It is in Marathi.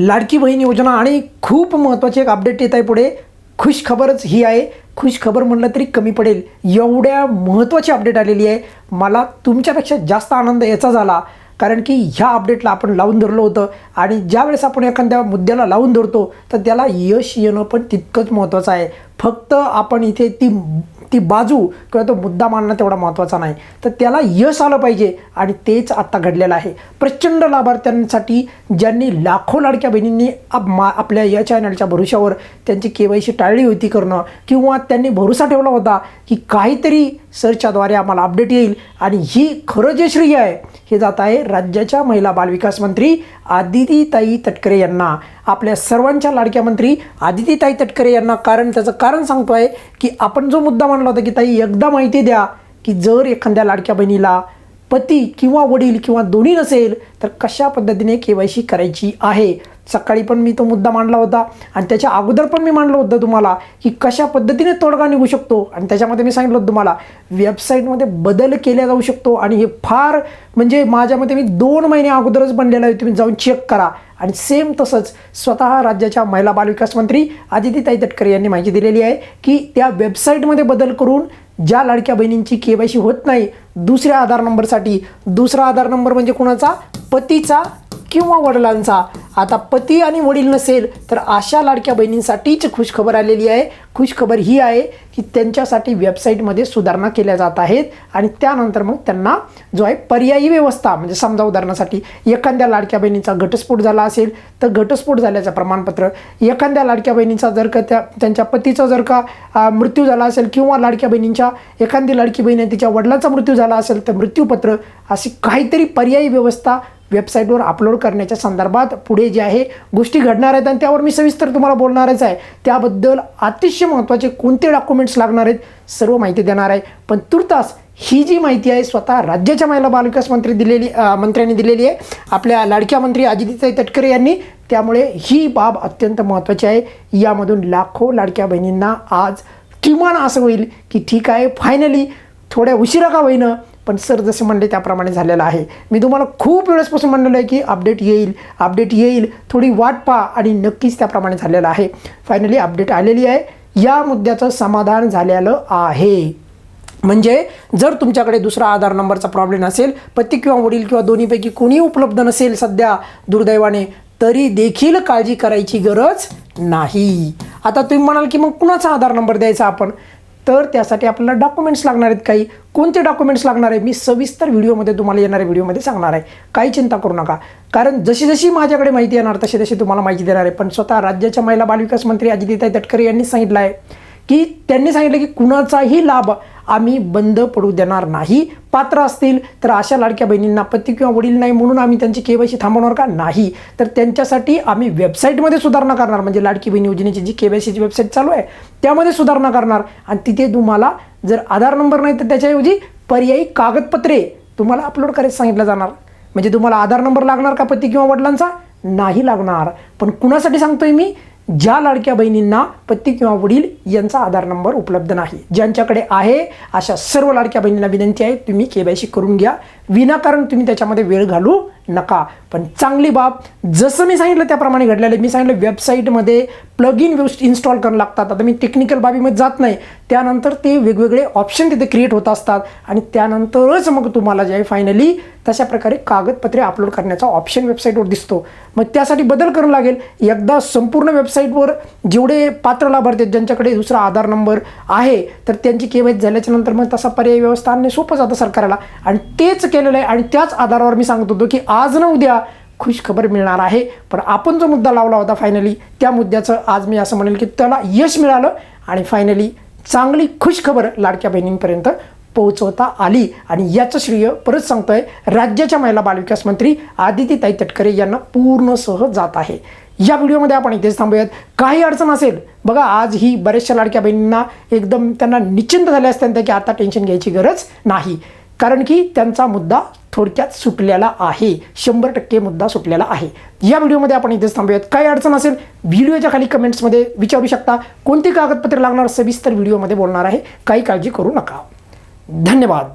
लाडकी बहीण योजना आणि खूप महत्त्वाची एक अपडेट येत आहे पुढे. खुश खबरच ही आहे. खुश खबर म्हणलं तरी कमी पडेल. एवढ्या महत्त्वाची अपडेट आलेली आहे. मला तुमच्यापेक्षा जास्त आनंद याचा झाला. कारण की ह्या अपडेटला आपण लावून धरलं होतं. आणि ज्यावेळेस आपण एखाद्या मुद्द्याला लावून धरतो तर त्याला यश येणं पण तितकंच महत्त्वाचं आहे. फक्त आपण इथे ती ती बाजू किंवा तो मुद्दा मांडणं तेवढा महत्त्वाचा नाही. तर त्याला यश आलं पाहिजे आणि तेच आत्ता घडलेलं आहे. प्रचंड लाभार्थ्यांसाठी ज्यांनी लाखो लाडक्या बहिणींनी आप मा आपल्या या चॅनलच्या भरोशावर त्यांची के वाय सी टाळली होती करणं किंवा त्यांनी भरोसा ठेवला होता की काहीतरी सर्चच्याद्वारे आम्हाला अपडेट येईल आणि ही खरं जे श्रेय आहे. हे जात आहे राज्याच्या महिला बालविकास मंत्री आदितीताई तटकरे यांना. आपल्या सर्वांच्या लाडक्या मंत्री आदितीताई तटकरे यांना कारण त्याचं कारण सांगतो आहे की आपण जो मुद्दा मांडला होता की ताई एकदा माहिती द्या की जर एखाद्या लाडक्या बहिणीला पती किंवा वडील किंवा दोन्ही नसेल तर कशा पद्धतीने के वाय सी करायची आहे? सकाळी पण मी तो मुद्दा मांडला होता आणि त्याच्या अगोदर पण मी मांडलं होतं तुम्हाला की कशा पद्धतीने तोडगा निघू शकतो. आणि त्याच्यामध्ये मी सांगितलं होतं तुम्हाला वेबसाईटमध्ये बदल केला जाऊ शकतो आणि हे फार म्हणजे माझ्या मते मी दोन महिने अगोदरच बनलेलं आहे तुम्ही जाऊन चेक करा. आणि सेम तसंच स्वतः राज्याच्या महिला बालविकास मंत्री आदितीताई तटकरे यांनी माहिती दिलेली आहे की त्या वेबसाईटमध्ये बदल करून ज्या लाडक्या बहिणींची के वाय सी होत नाही दुसऱ्या आधार नंबरसाठी दुसरा आधार नंबर म्हणजे कुणाचा? पतीचा किंवा वडिलांचा. आता पती आणि वडील नसेल तर अशा लाडक्या बहिणींसाठीच खुशखबर आलेली आहे. खुशखबर ही आहे की त्यांच्यासाठी वेबसाईटमध्ये सुधारणा केल्या जात आहेत आणि त्यानंतर मग त्यांना जो आहे पर्यायी व्यवस्था म्हणजे समजा उदाहरणासाठी एखाद्या लाडक्या बहिणीचा घटस्फोट झाला असेल तर घटस्फोट झाल्याचं प्रमाणपत्र. एखाद्या लाडक्या बहिणीचा जर का त्या त्यांच्या पतीचा जर का मृत्यू झाला असेल किंवा लाडक्या बहिणींच्या एखादी लाडकी बहिणी तिच्या वडिलांचा मृत्यू झाला असेल तर मृत्यूपत्र अशी काहीतरी पर्यायी व्यवस्था वेबसाईटवर अपलोड करण्याच्या संदर्भात पुढे जे आहे गोष्टी घडणार आहेत आणि त्यावर मी सविस्तर तुम्हाला बोलणारच आहे. त्याबद्दल अतिशय महत्त्वाचे कोणते डॉक्युमेंट्स लागणार आहेत सर्व माहिती देणार आहे. पण तुर्तास ही जी माहिती आहे स्वतः राज्याच्या महिला बालविकास मंत्री दिलेली मंत्र्यांनी दिलेली आहे. आपल्या लाडक्या मंत्री अजितीताई तटकरे यांनी. त्यामुळे ही बाब अत्यंत महत्त्वाची आहे. यामधून लाखो लाडक्या बहिणींना आज किमान असं होईल की ठीक आहे. फायनली थोड्या उशिरा का होईना पण सर जसे म्हणले त्याप्रमाणे झालेलं आहे. मी तुम्हाला खूप वेळेसपासून म्हणलेलं आहे की अपडेट येईल अपडेट येईल थोडी वाट पहा आणि नक्कीच त्याप्रमाणे झालेलं आहे. फायनली अपडेट आलेली आहे. या मुद्द्याचं समाधान झालेलं आहे. म्हणजे जर तुमच्याकडे दुसरा आधार नंबरचा प्रॉब्लेम असेल पती किंवा वडील किंवा दोन्हीपैकी कोणी उपलब्ध नसेल सध्या दुर्दैवाने तरी देखील काळजी करायची गरज नाही. आता तुम्ही म्हणाल की मग कुणाचा आधार नंबर द्यायचा आपण? तर त्यासाठी आपल्याला डॉक्युमेंट्स लागणार आहेत काही. कोणते डॉक्युमेंट्स लागणार आहे? मी सविस्तर व्हिडिओमध्ये तुम्हाला येणाऱ्या व्हिडिओमध्ये सांगणार आहे. काही चिंता करू नका. कारण जशी जशी माझ्याकडे माहिती येणार तशी तशी तुम्हाला माहिती देणार आहे. पण स्वतः राज्याच्या महिला बालविकास मंत्री अजितीताई तटकरे यांनी सांगितलं आहे की त्यांनी सांगितलं की कुणाचाही लाभ आम्ही बंद पडू देणार नाही. पात्र असतील तर अशा लाडक्या बहिणींना पती किंवा वडील नाही म्हणून आम्ही त्यांची केवायसी थांबवणार का? नाही. तर त्यांच्यासाठी आम्ही वेबसाईटमध्ये सुधारणा करणार. म्हणजे लाडकी बहीण योजनेची जी केवायसीची वेबसाईट चालू आहे त्यामध्ये सुधारणा करणार. आणि तिथे तुम्हाला जर आधार नंबर नाही तर त्याच्याऐवजी पर्यायी कागदपत्रे तुम्हाला अपलोड करायचं सांगितलं जाणार. म्हणजे तुम्हाला आधार नंबर लागणार का पती किंवा वडिलांचा? नाही लागणार. पण कुणासाठी सांगतोय मी? ज्या लाडक्या बहिणींना पती किंवा वडील यांचा आधार नंबर उपलब्ध नाही ज्यांच्याकडे आहे अशा सर्व लाडक्या बहिणींना विनंती आहे तुम्ही केवायसी करून घ्या. विनाकारण तुम्ही त्याच्यामध्ये वेळ घालू नका. पण चांगली बाब जसं मी सांगितलं त्याप्रमाणे घडलेलं आहे. मी सांगितलं वेबसाईटमध्ये प्लग इन इन्स्टॉल करणं लागतात. आता मी टेक्निकल बाबीमध्ये जात नाही. त्यानंतर ते वेगवेगळे ऑप्शन तिथे क्रिएट होत असतात. आणि त्यानंतरच मग तुम्हाला जे आहे फायनली तशा प्रकारे कागदपत्रे अपलोड करण्याचा ऑप्शन वेबसाईटवर दिसतो. मग त्यासाठी बदल करून लागेल. एकदा संपूर्ण वेबसाईटवर जेवढे पात्र लाभार्थी आहेत ज्यांच्याकडे दुसरा आधार नंबर आहे तर त्यांची केवायसी झाल्याच्यानंतर मग तसा पर्याय व्यवस्था आणणे सोपं जातं सरकारला. आणि तेच केलेलं आहे आणि त्याच आधारावर मी सांगत होतो की आज न उद्या खुश खबर मिळणार आहे. पण आपण जो मुद्दा लावला होता फायनली त्या मुद्द्याचं आज मी असं म्हणेल की त्याला यश मिळालं आणि फायनली चांगली खुशखबर लाडक्या बहिणींपर्यंत पोहोचवता आली. आणि याचं श्रेय परत सांगतोय राज्याच्या महिला बालविकास मंत्री आदितीताई तटकरे यांना पूर्ण सह जात आहे. या व्हिडिओमध्ये आपण इथेच थांबूयात. काही अडचण असेल बघा आज ही बऱ्याचशा लाडक्या बहिणींना एकदम त्यांना निश्चिंत झाले असते की आता टेन्शन घ्यायची गरज नाही. कारण की त्यांचा मुद्दा थोडक्यात सुटलेला आहे. शंभर टक्के मुद्दा सुटलेला आहे. या व्हिडिओमध्ये आपण इथेच थांबूयात. काही अडचण असेल व्हिडिओच्या खाली कमेंट्समध्ये विचारू शकता. कोणती कागदपत्रे लागणार सविस्तर व्हिडिओमध्ये बोलणार आहे. काही काळजी करू नका. धन्यवाद.